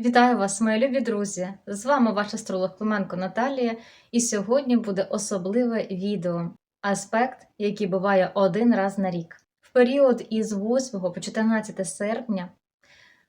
Вітаю вас, мої любі друзі! З вами ваш астролог Клименко Наталія, і сьогодні буде особливе відео аспект, який буває один раз на рік. В період із 8 по 14 серпня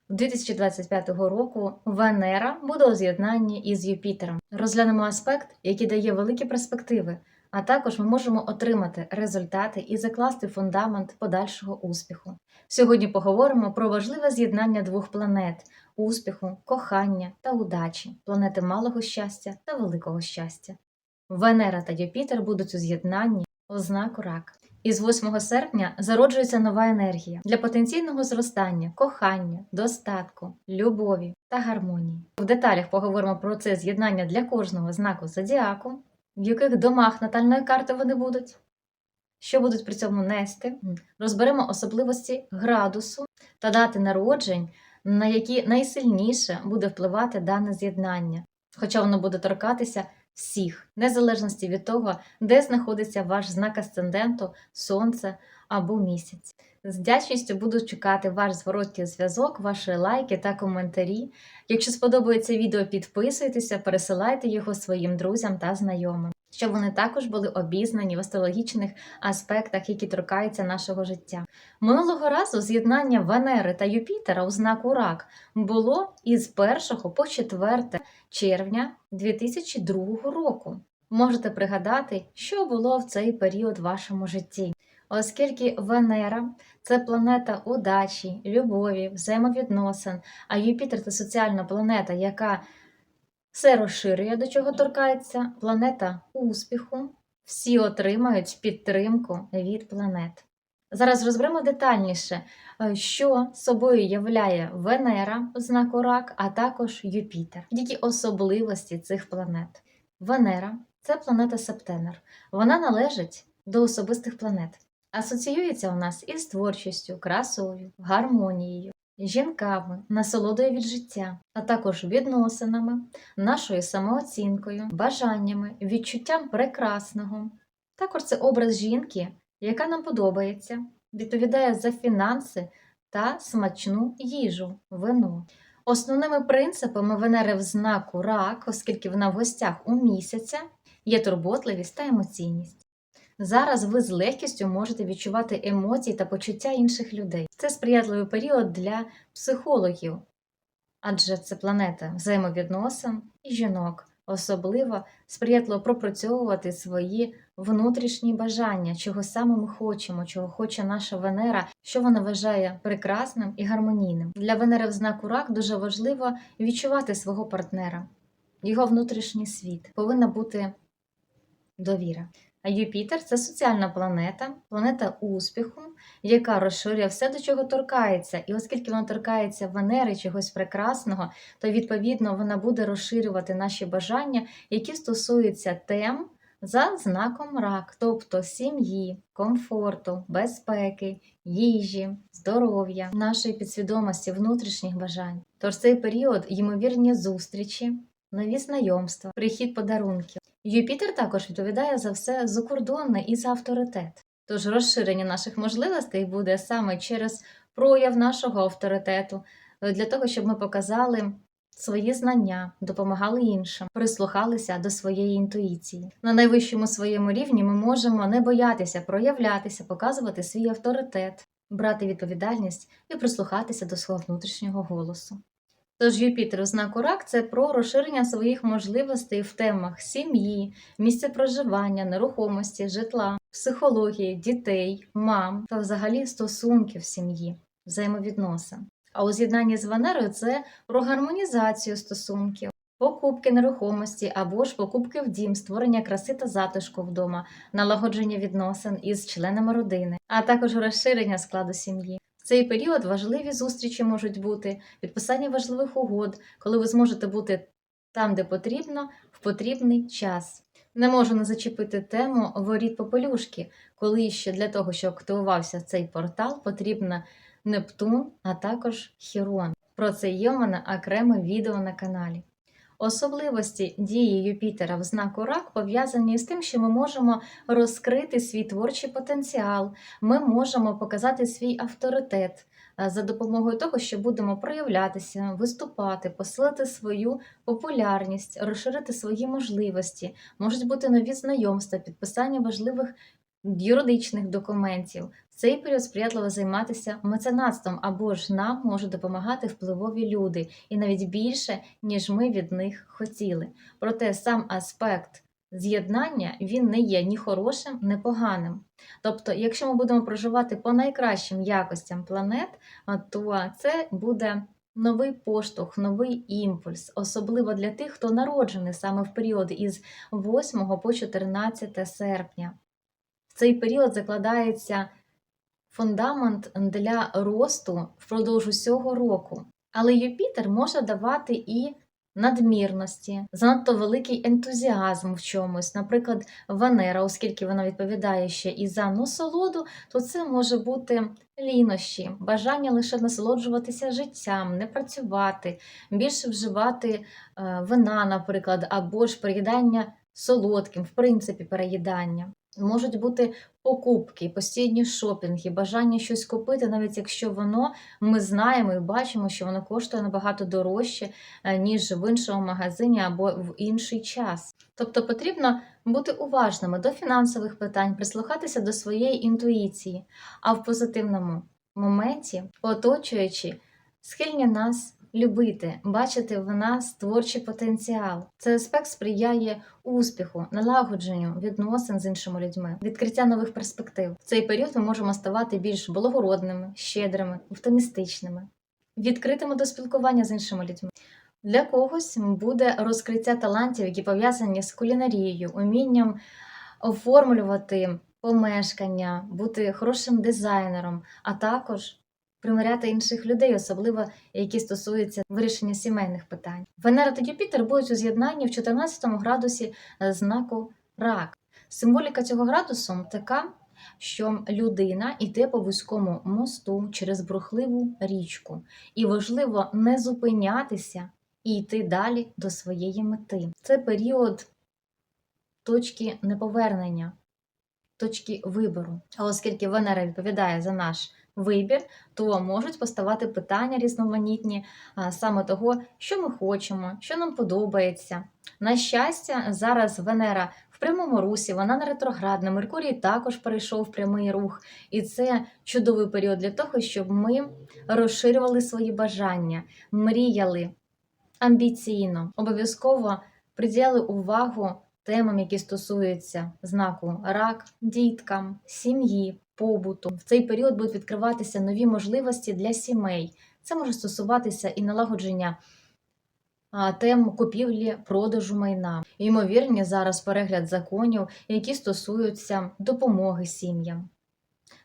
2025 року Венера буде у з'єднанні із Юпітером. Розглянемо аспект, який дає великі перспективи, а також ми можемо отримати результати і закласти фундамент подальшого успіху. Сьогодні поговоримо про важливе з'єднання двох планет успіху, кохання та удачі, планети малого щастя та великого щастя. Венера та Юпітер будуть у з'єднанні ознаку рак. Із 8 серпня зароджується нова енергія для потенційного зростання, кохання, достатку, любові та гармонії. В деталях поговоримо про це з'єднання для кожного знаку зодіаку, в яких домах натальної карти вони будуть, що будуть при цьому нести. Розберемо особливості градусу та дати народжень на які найсильніше буде впливати дане з'єднання, хоча воно буде торкатися всіх, незалежності від того, де знаходиться ваш знак асценденту, сонце або місяць. З вдячністю буду чекати ваш зворотній зв'язок, ваші лайки та коментарі. Якщо сподобається відео, підписуйтеся, пересилайте його своїм друзям та знайомим, щоб вони також були обізнані в астрологічних аспектах, які торкаються нашого життя. Минулого разу з'єднання Венери та Юпітера у знаку Рак було із 1 по 4 червня 2002 року. Можете пригадати, що було в цей період в вашому житті. Оскільки Венера це планета удачі, любові, взаємовідносин, а Юпітер це соціальна планета, яка все розширює, до чого торкається, планета успіху, всі отримають підтримку від планет. Зараз розберемо детальніше, е, що собою являє Венера в знаку Рак, а також Юпітер. Які особливості цих планет? Венера це планета Септенер. Вона належить до особистих планет. Асоціюється у нас із творчістю, красою, гармонією, жінками, насолодою від життя, а також відносинами, нашою самооцінкою, бажаннями, відчуттям прекрасного. Також це образ жінки, яка нам подобається, відповідає за фінанси та смачну їжу, вино. Основними принципами Венери в знаку рак, оскільки вона в гостях у місяця, є турботливість та емоційність. Зараз ви з легкістю можете відчувати емоції та почуття інших людей. Це сприятливий період для психологів, адже це планета взаємовідносин і жінок, особливо сприятливо пропрацьовувати свої внутрішні бажання, чого саме ми хочемо, чого хоче наша Венера, що вона вважає прекрасним і гармонійним. Для Венери в знаку рак дуже важливо відчувати свого партнера, його внутрішній світ. Повинна бути довіра. Юпітер це соціальна планета, планета успіху, яка розширює все, до чого торкається. І оскільки вона торкається Венери чогось прекрасного, то відповідно вона буде розширювати наші бажання, які стосуються тем за знаком рак, тобто сім'ї, комфорту, безпеки, їжі, здоров'я, нашої підсвідомості, внутрішніх бажань. Тож цей період ймовірні зустрічі, нові знайомства, прихід подарунків. Юпітер також відповідає за все закордонне і за авторитет. Тож розширення наших можливостей буде саме через прояв нашого авторитету, е, для того, щоб ми показали свої знання, допомагали іншим, прислухалися до своєї інтуїції. На найвищому своєму рівні ми можемо не боятися проявлятися, показувати свій авторитет, брати відповідальність і прислухатися до свого внутрішнього голосу. Тож Юпітер у знаку рак це про розширення своїх можливостей в темах сім'ї, місця проживання, нерухомості, житла, психології, дітей, мам та взагалі стосунків сім'ї, взаємовідносин. А у з'єднанні з Венерою це про гармонізацію стосунків, покупки нерухомості або ж покупки в дім, створення краси та затишку вдома, налагодження відносин із членами родини, а також розширення складу сім'ї. Цей період важливі зустрічі можуть бути, підписання важливих угод, коли ви зможете бути там, де потрібно, в потрібний час. Не можу не зачепити тему воріт попелюшки, коли ще для того, щоб активувався цей портал, потрібно Нептун, а також Хірон. Про це є у мене окреме відео на каналі. Особливості дії Юпітера в знаку рак пов'язані з тим, що ми можемо розкрити свій творчий потенціал, ми можемо показати свій авторитет, е, за допомогою того, що будемо проявлятися, виступати, посилити свою популярність, розширити свої можливості, можуть бути нові знайомства, підписання важливих юридичних документів. В цей період сприятливо займатися меценатством або ж нам можуть допомагати впливові люди, і навіть більше, ніж ми від них хотіли. Проте сам аспект з'єднання він не є ні хорошим, ні поганим. Тобто, якщо ми будемо проживати по найкращим якостям планет, то це буде новий поштовх, новий імпульс, особливо для тих, хто народжений саме в період із 8 по 14 серпня. В цей період закладається фундамент для росту впродовж усього року. Але Юпітер може давати і надмірності, занадто великий ентузіазм в чомусь. Наприклад, Венера, оскільки вона відповідає ще і за насолоду, то це може бути лінощі, бажання лише насолоджуватися життям, не працювати, більше вживати е, вина, наприклад, або ж переїдання солодким, в принципі, переїдання. Можуть бути покупки, постійні шопінги, бажання щось купити, навіть якщо воно ми знаємо і бачимо, що воно коштує набагато дорожче, е, ніж в іншому магазині або в інший час. Тобто потрібно бути уважними до фінансових питань, прислухатися до своєї інтуїції, а в позитивному моменті, оточуючи, схильні нас любити, бачити в нас творчий потенціал. Цей аспект сприяє успіху, налагодженню відносин з іншими людьми, відкриття нових перспектив. В цей період ми можемо ставати більш благородними, щедрими, оптимістичними, відкритими до спілкування з іншими людьми. Для когось буде розкриття талантів, які пов'язані з кулінарією, умінням оформлювати помешкання, бути хорошим дизайнером, а також примиряти інших людей, особливо які стосуються вирішення сімейних питань. Венера та Юпітер будуть у з'єднанні в 14 градусі знаку рак. Символіка цього градусу така, що людина йде по вузькому мосту через брухливу річку, і важливо не зупинятися і йти далі до своєї мети. Це період точки неповернення, точки вибору. А оскільки Венера відповідає за наш вибір, то можуть поставати питання різноманітні саме того, що ми хочемо, що нам подобається. На щастя, зараз Венера в прямому русі, вона не ретроградна, Меркурій також перейшов прямий рух, і це чудовий період для того, щоб ми розширювали свої бажання, мріяли амбіційно, обов'язково приділяли увагу темам, які стосуються знаку рак, діткам, сім'ї, побуту. В цей період будуть відкриватися нові можливості для сімей. Це може стосуватися і налагодження тем купівлі, продажу майна. Ймовірні зараз перегляд законів, які стосуються допомоги сім'ям.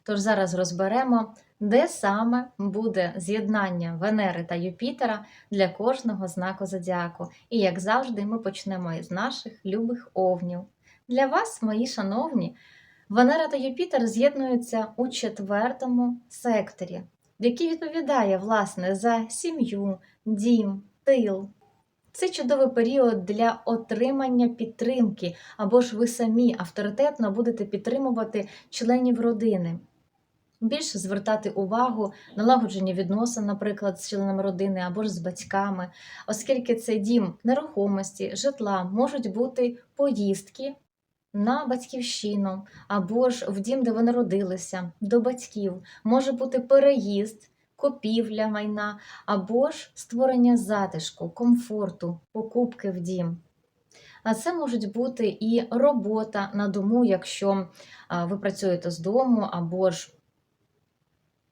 Тож зараз розберемо, де саме буде з'єднання Венери та Юпітера для кожного знаку зодіаку. І, як завжди, ми почнемо із наших любих овнів. Для вас, мої шановні, Венера та Юпітер з'єднуються у четвертому секторі, який відповідає власне за сім'ю, дім, тил. Це чудовий період для отримання підтримки, або ж ви самі авторитетно будете підтримувати членів родини. Більше звертати увагу налагодження відносин, наприклад, з членами родини або ж з батьками, оскільки це дім нерухомості, житла, можуть бути поїздки на батьківщину або ж в дім, де ви народилися, до батьків, може бути переїзд, купівля майна, або ж створення затишку, комфорту, покупки в дім. А це можуть бути і робота на дому, якщо ви працюєте з дому, або ж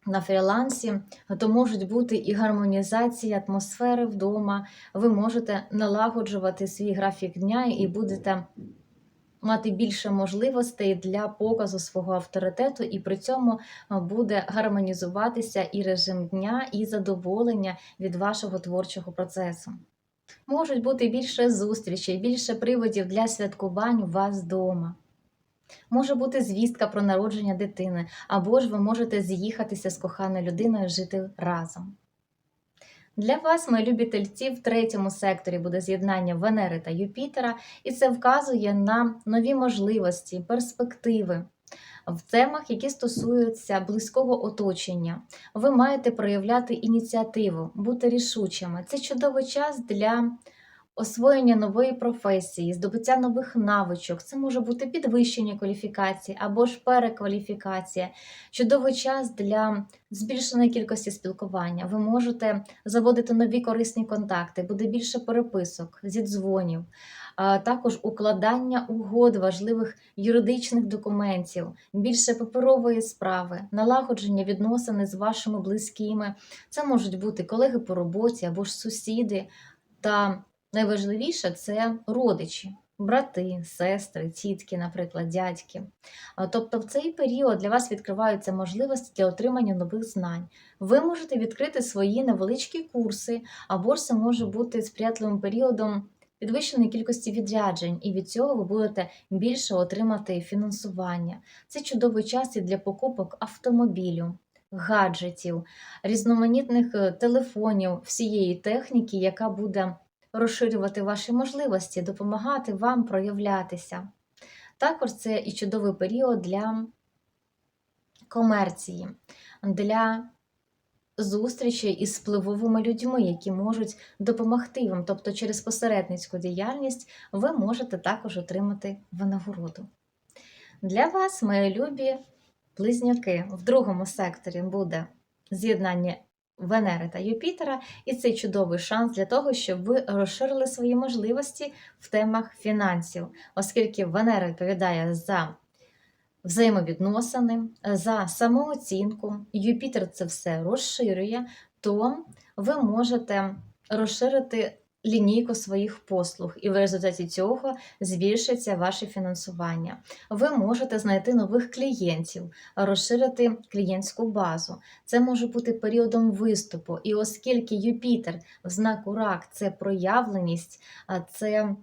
на фрілансі, то можуть бути і гармонізація атмосфери вдома. Ви можете налагоджувати свій графік дня і будете мати більше можливостей для показу свого авторитету, і при цьому буде гармонізуватися і режим дня, і задоволення від вашого творчого процесу. Можуть бути більше зустрічей, більше приводів для святкувань у вас вдома. Може бути звістка про народження дитини, або ж ви можете з'їхатися з коханою людиною жити разом. Для вас, мої любі тельці, в третьому секторі буде з'єднання Венери та Юпітера, і це вказує на нові можливості, перспективи. в темах, які стосуються близького оточення. Ви маєте проявляти ініціативу, бути рішучими. Це чудовий час для освоєння нової професії, здобуття нових навичок. Це може бути підвищення кваліфікації або ж перекваліфікація. Чудовий час для збільшеної кількості спілкування. Ви можете заводити нові корисні контакти, буде більше переписок, зідзвонів, також укладання угод важливих юридичних документів, більше паперової справи, налагодження відносини з вашими близькими. Це можуть бути колеги по роботі або ж сусіди. Та найважливіше це родичі. Брати, сестри, тітки, наприклад, дядьки. Тобто в цей період для вас відкриваються можливості для отримання нових знань. Ви можете відкрити свої невеличкі курси, або ж це може бути сприятливим періодом підвищеної кількості відряджень, і від цього ви будете більше отримати фінансування. Це чудовий час і для покупок автомобілю, гаджетів, різноманітних е, телефонів, всієї техніки, яка буде розширювати ваші можливості, допомагати вам проявлятися. Також це і чудовий період для комерції, для зустрічей із впливовими людьми, які можуть допомогти вам. Тобто, через посередницьку діяльність ви можете також отримати винагороду. Для вас, мої любі близнюки, в другому секторі буде з'єднання Венери та Юпітера, і це чудовий шанс для того, щоб ви розширили свої можливості в темах фінансів, оскільки Венера відповідає за взаємовідносини, за самооцінку, Юпітер це все розширює, то ви можете розширити лінійку своїх послуг, і в результаті цього збільшиться ваше фінансування. Ви можете знайти нових клієнтів, розширити клієнтську базу. Це може бути періодом виступу. І оскільки Юпітер в знаку рак це проявленість, це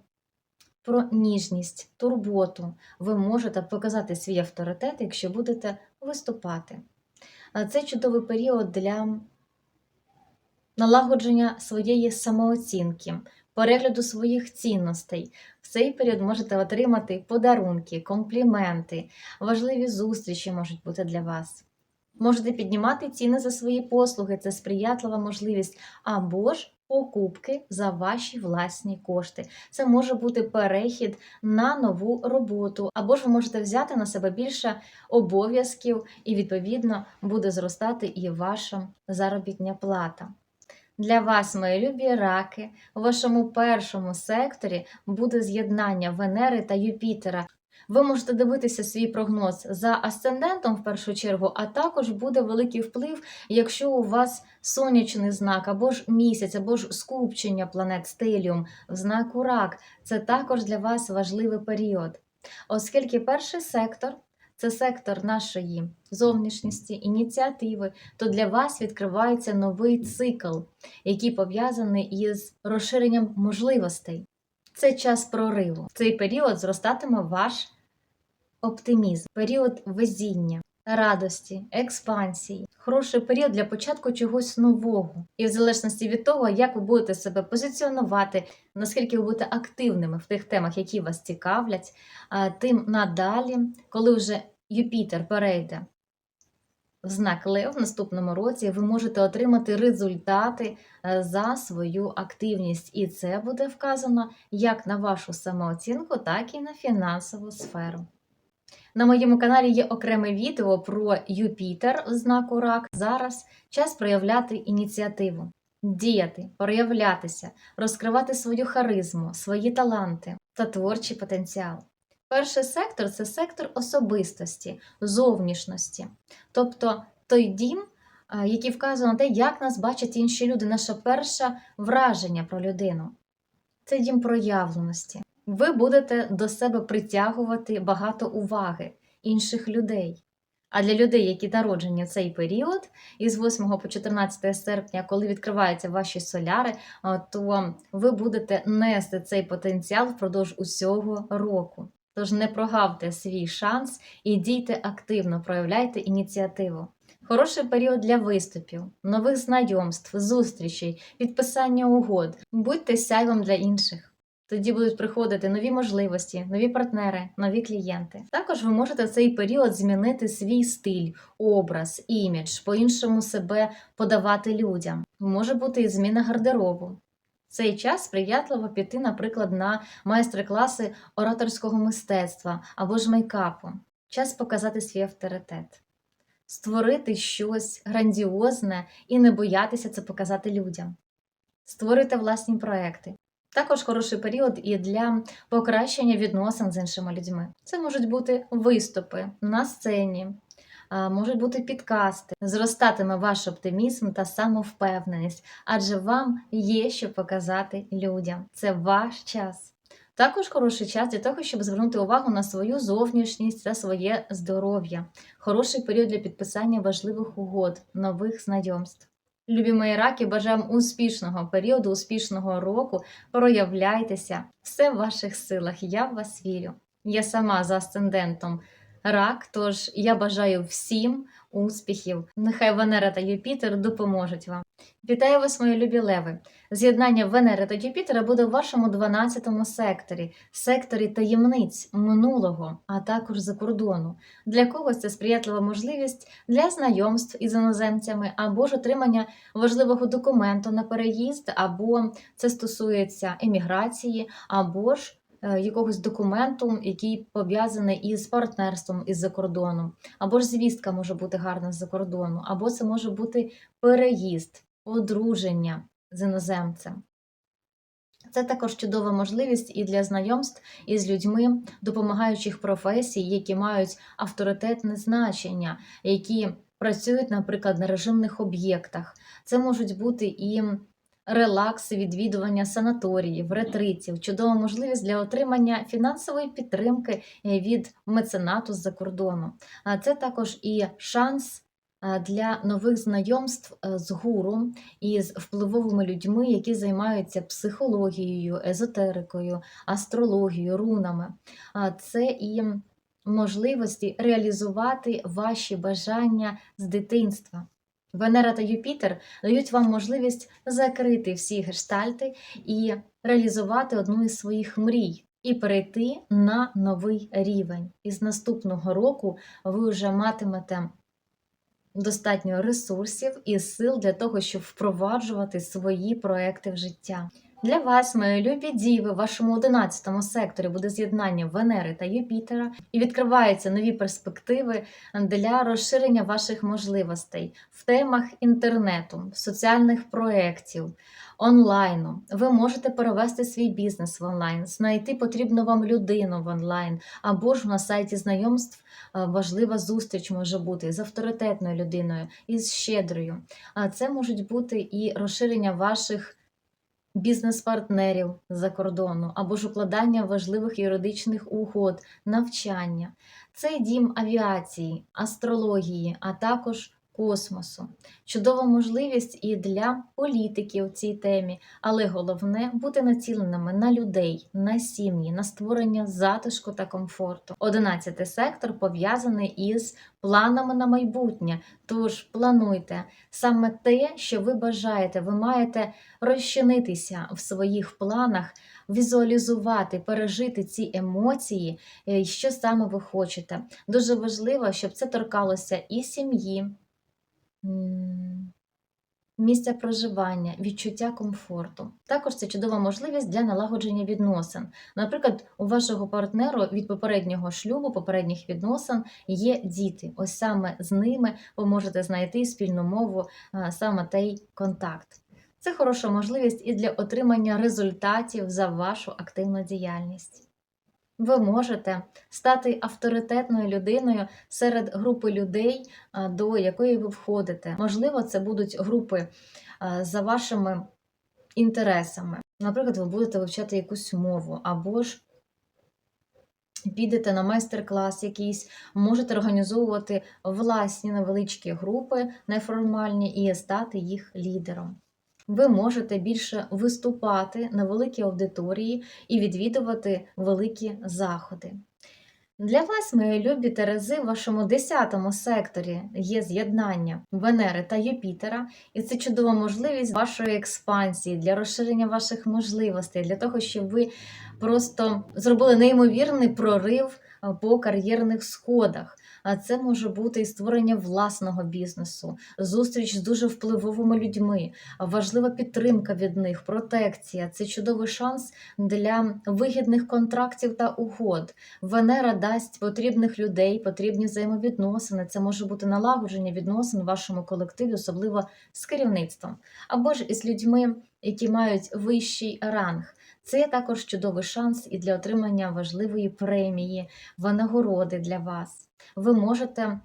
про ніжність, турботу, ви можете показати свій авторитет, якщо будете виступати. Це чудовий період для налагодження своєї самооцінки, перегляду своїх цінностей. В цей період можете отримати подарунки, компліменти, важливі зустрічі можуть бути для вас. Можете піднімати ціни за свої послуги, це сприятлива можливість, або ж покупки за ваші власні кошти. Це може бути перехід на нову роботу, або ж ви можете взяти на себе більше обов'язків, і, відповідно, буде зростати і ваша заробітня плата. Для вас, мої любі раки, у вашому першому секторі буде з'єднання Венери та Юпітера. Ви можете дивитися свій прогноз за асцендентом в першу чергу, а також буде великий вплив, якщо у вас сонячний знак, або ж місяць, або ж скупчення планет стеліум в знаку рак. Це також для вас важливий період. Оскільки перший сектор це сектор нашої зовнішності, ініціативи, то для вас відкривається новий цикл, який пов'язаний із розширенням можливостей. Це час прориву. В цей період зростатиме ваш оптимізм, період везіння, радості, експансії. Хороший період для початку чогось нового. І в залежності від того, як ви будете себе позиціонувати, наскільки ви будете активними в тих темах, які вас цікавлять, тим надалі, коли вже Юпітер перейде в знак Лев в наступному році, ви можете отримати результати е, за свою активність. І це буде вказано як на вашу самооцінку, так і на фінансову сферу. На моєму каналі є окреме відео про Юпітер в знаку Рак. Зараз час проявляти ініціативу, діяти, проявлятися, розкривати свою харизму, свої таланти та творчий потенціал. Перший сектор це сектор особистості, зовнішності, тобто той дім, який вказує на те, як нас бачать інші люди, наше перше враження про людину. Це дім проявленості. Ви будете до себе притягувати багато уваги інших людей. А для людей, які народжені в цей період, із 8 по 14 серпня, коли відкриваються ваші соляри, то ви будете нести цей потенціал впродовж усього року. Тож не прогавте свій шанс і дійте активно, проявляйте ініціативу. Хороший період для виступів, нових знайомств, зустрічей, підписання угод. Будьте сяйвом для інших. Тоді будуть приходити нові можливості, нові партнери, нові клієнти. Також ви можете в цей період змінити свій стиль, образ, імідж, по-іншому себе подавати людям. Може бути і зміна гардеробу. Цей час сприятливо піти, наприклад, на майстер-класи ораторського мистецтва або ж мейкапу. Час показати свій авторитет, створити щось грандіозне і не боятися це показати людям, створити власні проекти. Також хороший період і для покращення відносин з іншими людьми. Це можуть бути виступи на сцені, можуть бути підкасти. Зростатиме ваш оптимізм та самовпевненість, адже вам є що показати людям. Це ваш час. Також хороший час для того, щоб звернути увагу на свою зовнішність та своє здоров'я. Хороший період для підписання важливих угод, нових знайомств. Любі мої раки, бажаємо успішного періоду, успішного року. Проявляйтеся, все в ваших силах. Я в вас вірю. Я сама за асцендентом рак, тож я бажаю всім успіхів. Нехай Венера та Юпітер допоможуть вам. Вітаю вас, мої любі леви! З'єднання Венери та Юпітера буде в вашому 12 секторі, секторі таємниць минулого, а також за кордону. Для когось це сприятлива можливість для знайомств із іноземцями або ж отримання важливого документу на переїзд, або це стосується еміграції, або ж якогось документу, який пов'язаний із партнерством із-за кордону, або ж звістка може бути гарна з-за кордону, або це може бути переїзд, одруження з іноземцем. Це також чудова можливість і для знайомств із людьми допомагаючих професій, які мають авторитетне значення, які працюють, наприклад, на режимних об'єктах. Це можуть бути і релакси, відвідування санаторіїв, ретритів, чудова можливість для отримання фінансової підтримки е, від меценату з-за кордону. А це також і шанс для нових знайомств е, з гуру і з впливовими людьми, які займаються психологією, езотерикою, астрологією, рунами. Це і можливості реалізувати ваші бажання з дитинства. Венера та Юпітер дають вам можливість закрити всі гештальти і реалізувати одну із своїх мрій. І перейти на новий рівень. І з наступного року ви вже матимете достатньо ресурсів і сил для того, щоб впроваджувати свої проекти в життя. Для вас, мої любі діви, в вашому 11 секторі буде з'єднання Венери та Юпітера і відкриваються нові перспективи для розширення ваших можливостей в темах інтернету, соціальних проєктів, онлайну. Ви можете перевести свій бізнес в онлайн, знайти потрібну вам людину в онлайн, або ж на сайті знайомств е, важлива зустріч може бути з авторитетною людиною, із щедрою. А це можуть бути і розширення ваших бізнес-партнерів з-за кордону або ж укладання важливих юридичних угод, навчання. Це дім авіації, астрології, а також космосу. Чудова можливість і для політиків в цій темі, але головне бути націленими на людей, на сім'ї, на створення затишку та комфорту. Одинадцятий сектор пов'язаний із планами на майбутнє. Тож плануйте саме те, що ви бажаєте, ви маєте розчинитися в своїх планах, візуалізувати, пережити ці емоції, е, що саме ви хочете. Дуже важливо, щоб це торкалося і сім'ї. Місця проживання, відчуття комфорту. Також це чудова можливість для налагодження відносин. Наприклад, у вашого партнеру від попереднього шлюбу, попередніх відносин є діти. Ось саме з ними ви можете знайти спільну мову, саме той контакт. Це хороша можливість і для отримання результатів за вашу активну діяльність. Ви можете стати авторитетною людиною серед групи людей, до якої ви входите. Можливо, це будуть групи за вашими інтересами. Наприклад, ви будете вивчати якусь мову, або ж підете на майстер-клас якийсь, можете організовувати власні невеличкі групи неформальні і стати їх лідером. Ви можете більше виступати на великій аудиторії і відвідувати великі заходи. Для вас, мої любі Терези, в вашому 10 секторі є з'єднання Венери та Юпітера, і це чудова можливість вашої експансії для розширення ваших можливостей, для того, щоб ви просто зробили неймовірний прорив по кар'єрних сходах. Це може бути і створення власного бізнесу, зустріч з дуже впливовими людьми, важлива підтримка від них, протекція. Це чудовий шанс для вигідних контрактів та угод. Венера дасть потрібних людей, потрібні взаємовідносини. Це може бути налагодження відносин в вашому колективі, особливо з керівництвом, або ж із людьми, які мають вищий ранг. Це також чудовий шанс і для отримання важливої премії, винагороди для вас. Ви можете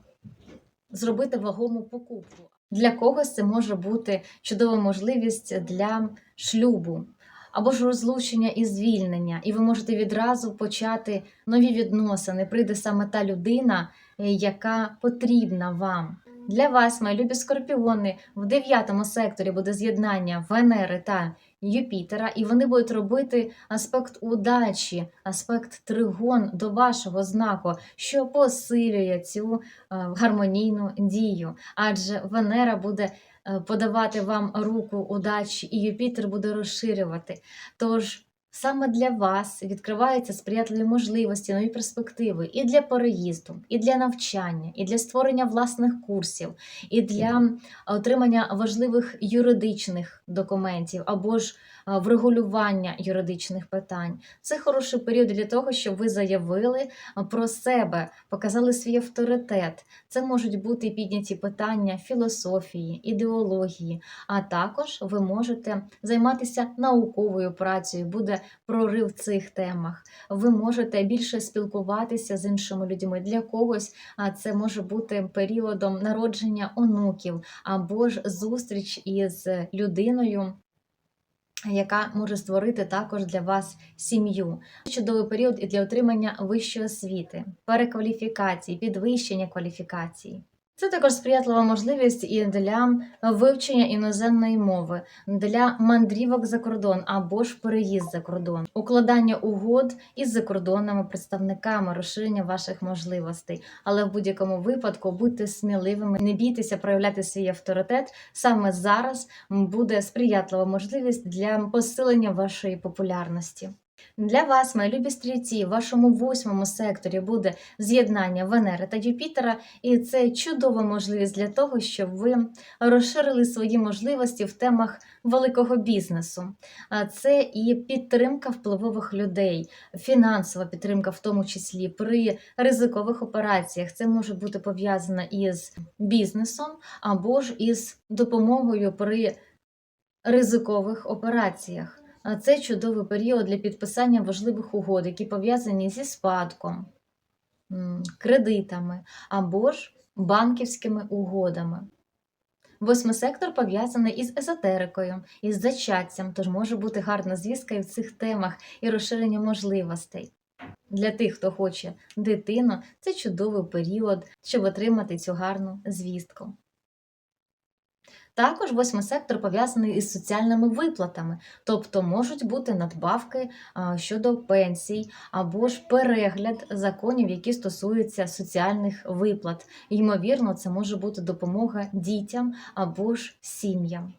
зробити вагому покупку. Для когось це може бути чудова можливість для шлюбу або ж розлучення і звільнення, і ви можете відразу почати нові відносини. Прийде саме та людина, е, яка потрібна вам. Для вас, мої любі скорпіони, в дев'ятому секторі буде з'єднання Венери та Юпітера, і вони будуть робити аспект удачі, аспект тригон до вашого знаку, що посилює цю е, гармонійну дію. Адже Венера буде е, подавати вам руку удачі, і Юпітер буде розширювати. Тож Саме для вас відкриваються сприятливі можливості, нові перспективи і для переїзду, і для навчання, і для створення власних курсів, і для отримання важливих юридичних документів або ж врегулювання юридичних питань. Це хороший період для того, щоб ви заявили про себе, показали свій авторитет. Це можуть бути підняті питання філософії, ідеології, а також ви можете займатися науковою працею. Буде прорив в цих темах. Ви можете більше спілкуватися з іншими людьми. Для когось це може бути періодом народження онуків або ж зустріч із людиною. Яка може створити також для вас сім'ю. Чудовий період і для отримання вищої освіти, перекваліфікації, підвищення кваліфікації. Це також сприятлива можливість і для вивчення іноземної мови, для мандрівок за кордон або ж переїзд за кордон, укладання угод із закордонними представниками, розширення ваших можливостей. Але в будь-якому випадку будьте сміливими, не бійтеся проявляти свій авторитет. Саме зараз буде сприятлива можливість для посилення вашої популярності. Для вас, мої любі стрільці, в вашому восьмому секторі буде з'єднання Венери та Юпітера, і це чудова можливість для того, щоб ви розширили свої можливості в темах великого бізнесу. А це і підтримка впливових людей, фінансова підтримка, в тому числі при ризикових операціях. Це може бути пов'язано із бізнесом або ж із допомогою при ризикових операціях. Це чудовий період для підписання важливих угод, які пов'язані зі спадком, кредитами або ж банківськими угодами. Восьмий сектор пов'язаний із езотерикою, із зачаттям, тож може бути гарна звістка і в цих темах і розширення можливостей. Для тих, хто хоче дитину, це чудовий період, щоб отримати цю гарну звістку. Також восьмий сектор пов'язаний із соціальними виплатами, тобто можуть бути надбавки щодо пенсій або ж перегляд законів, які стосуються соціальних виплат. Ймовірно, це може бути допомога дітям або ж сім'ям.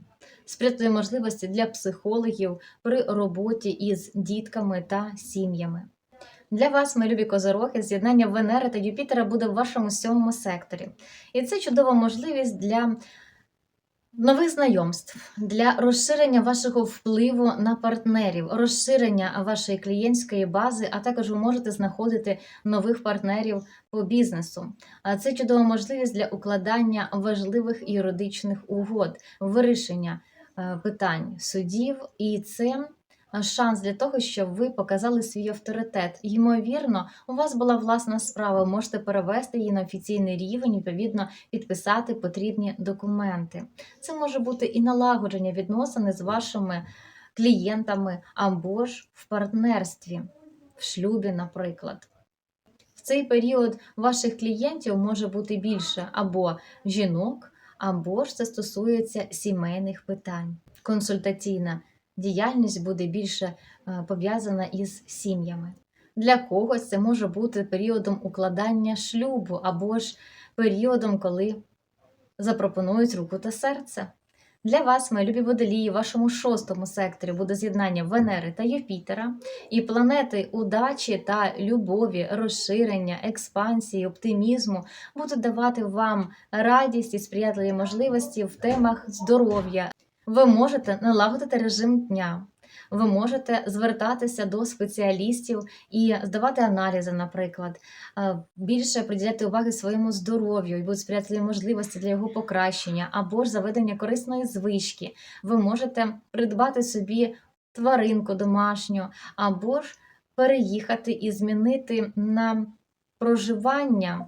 Спрятує можливості для психологів при роботі із дітками та сім'ями. Для вас, мої любі козороги, з'єднання Венери та Юпітера буде в вашому сьомому секторі. І це чудова можливість для нових знайомств, для розширення вашого впливу на партнерів, розширення вашої клієнтської бази, а також ви можете знаходити нових партнерів по бізнесу. А це чудова можливість для укладання важливих юридичних угод, вирішення е, питань судів, і це шанс для того, щоб ви показали свій авторитет. Ймовірно, у вас була власна справа, ви можете перевести її на офіційний рівень, відповідно, підписати потрібні документи. Це може бути і налагодження відносини з вашими клієнтами або ж в партнерстві, в шлюбі, наприклад. В цей період ваших клієнтів може бути більше або жінок, або ж це стосується сімейних питань. Консультаційна діяльність буде більше е, пов'язана із сім'ями. Для когось це може бути періодом укладання шлюбу або ж періодом, коли запропонують руку та серце. Для вас, мої любі водолії, в вашому шостому секторі буде з'єднання Венери та Юпітера, і планети удачі та любові, розширення, експансії, оптимізму будуть давати вам радість і сприятливі можливості в темах здоров'я. Ви можете налагодити режим дня. Ви можете звертатися до спеціалістів і здавати аналізи, наприклад, е, більше приділяти уваги своєму здоров'ю і будуть сприятливі можливості для його покращення або ж заведення корисної звички. Ви можете придбати собі тваринку домашню, або ж переїхати і змінити на проживання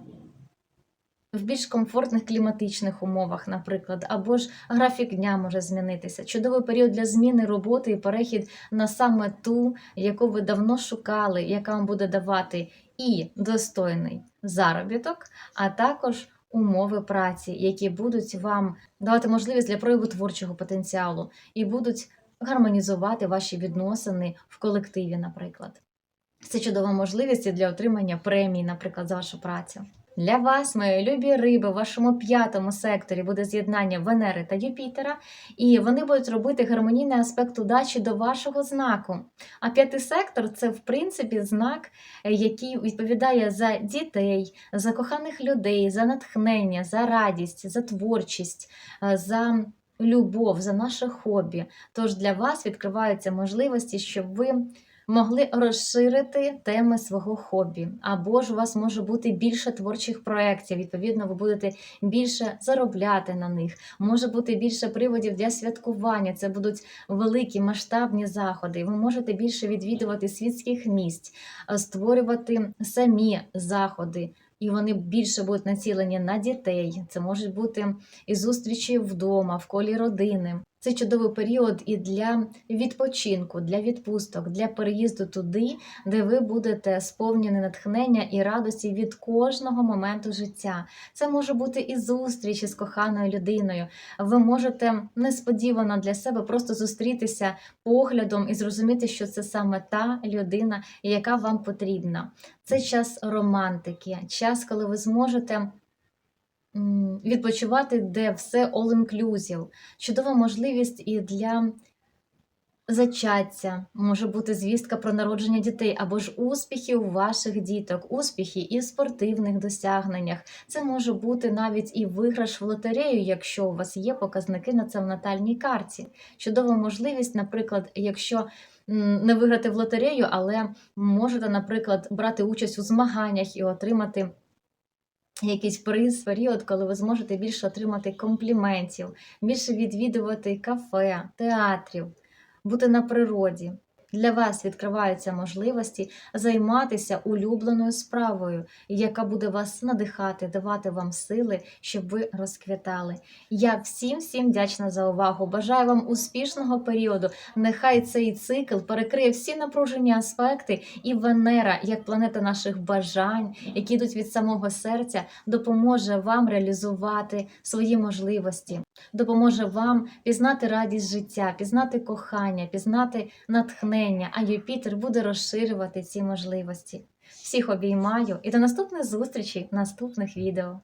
в більш комфортних кліматичних умовах, наприклад, або ж графік дня може змінитися. Чудовий період для зміни роботи і перехід на саме ту, яку ви давно шукали, яка вам буде давати і достойний заробіток, а також умови праці, які будуть вам давати можливість для прояву творчого потенціалу і будуть гармонізувати ваші відносини в колективі, наприклад. Це чудова можливість для отримання премії, наприклад, за вашу працю. Для вас, мої любі риби, в вашому п'ятому секторі буде з'єднання Венери та Юпітера, і вони будуть робити гармонійний аспект удачі до вашого знаку. А п'ятий сектор це, в принципі, знак, е, який відповідає за дітей, за коханих людей, за натхнення, за радість, за творчість, е, за любов, за наше хобі. Тож для вас відкриваються можливості, щоб ви могли розширити теми свого хобі, або ж у вас може бути більше творчих проєктів, відповідно, ви будете більше заробляти на них. Може бути більше приводів для святкування. Це будуть великі масштабні заходи. Ви можете більше відвідувати світських місць, е, створювати самі заходи. І вони більше будуть націлені на дітей. Це можуть бути і зустрічі вдома, в колі родини. Це чудовий період і для відпочинку, для відпусток, для переїзду туди, де ви будете сповнені натхнення і радості від кожного моменту життя. Це може бути і зустріч із коханою людиною. Ви можете несподівано для себе просто зустрітися поглядом і зрозуміти, що це саме та людина, яка вам потрібна. Це час романтики, час, коли ви зможете відпочивати, де все all-inclusive. Чудова можливість і для зачаття, може бути звістка про народження дітей або ж успіхи у ваших діток, успіхи і в спортивних досягненнях. Це може бути навіть і виграш в лотерею, якщо у вас є показники на це в натальній карті. Чудова можливість, наприклад, якщо не виграти в лотерею, але можете, наприклад, брати участь у змаганнях і отримати якийсь приз, період, коли ви зможете більше отримати компліментів, більше відвідувати кафе, театрів, бути на природі. Для вас відкриваються можливості займатися улюбленою справою, яка буде вас надихати, давати вам сили, щоб ви розквітали. Я всім всім вдячна за увагу. Бажаю вам успішного періоду. Нехай цей цикл перекриє всі напружені аспекти, і Венера, як планета наших бажань, які йдуть від самого серця, допоможе вам реалізувати свої можливості, допоможе вам пізнати радість життя, пізнати кохання, пізнати натхнення. А Юпітер буде розширювати ці можливості. Всіх обіймаю і до наступних зустрічей в наступних відео.